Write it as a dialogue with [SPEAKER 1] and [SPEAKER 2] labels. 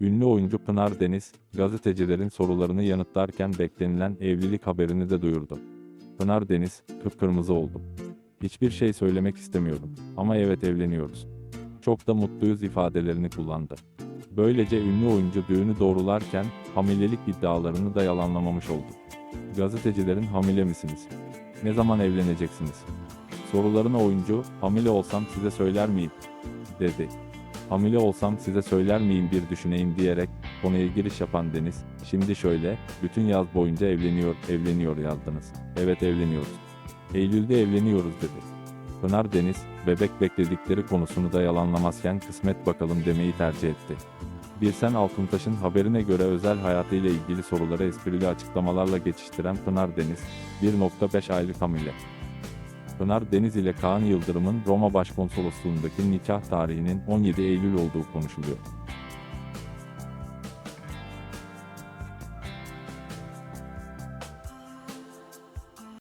[SPEAKER 1] Ünlü oyuncu Pınar Deniz, gazetecilerin sorularını yanıtlarken beklenilen evlilik haberini de duyurdu. Pınar Deniz, kıpkırmızı oldum. Hiçbir şey söylemek istemiyorum ama evet evleniyoruz. Çok da mutluyuz ifadelerini kullandı. Böylece ünlü oyuncu düğünü doğrularken hamilelik iddialarını da yalanlamamış oldu. Gazetecilerin hamile misiniz? Ne zaman evleneceksiniz? Sorularına oyuncu, hamile olsam size söyler miyim? dedi. Hamile olsam size söyler miyim bir düşüneyim diyerek konuya giriş yapan Deniz, şimdi şöyle, bütün yaz boyunca evleniyor, evleniyor yazdınız. Evet evleniyoruz. Eylül'de evleniyoruz dedi. Pınar Deniz, bebek bekledikleri konusunu da yalanlamazken kısmet bakalım demeyi tercih etti. Birsen Altuntaş'ın haberine göre özel hayatıyla ilgili soruları esprili açıklamalarla geçiştiren Pınar Deniz, 1.5 aylık hamile. Pınar Deniz ile Kaan Yıldırım'ın Roma Başkonsolosluğundaki nikah tarihinin 17 Eylül olduğu konuşuluyor.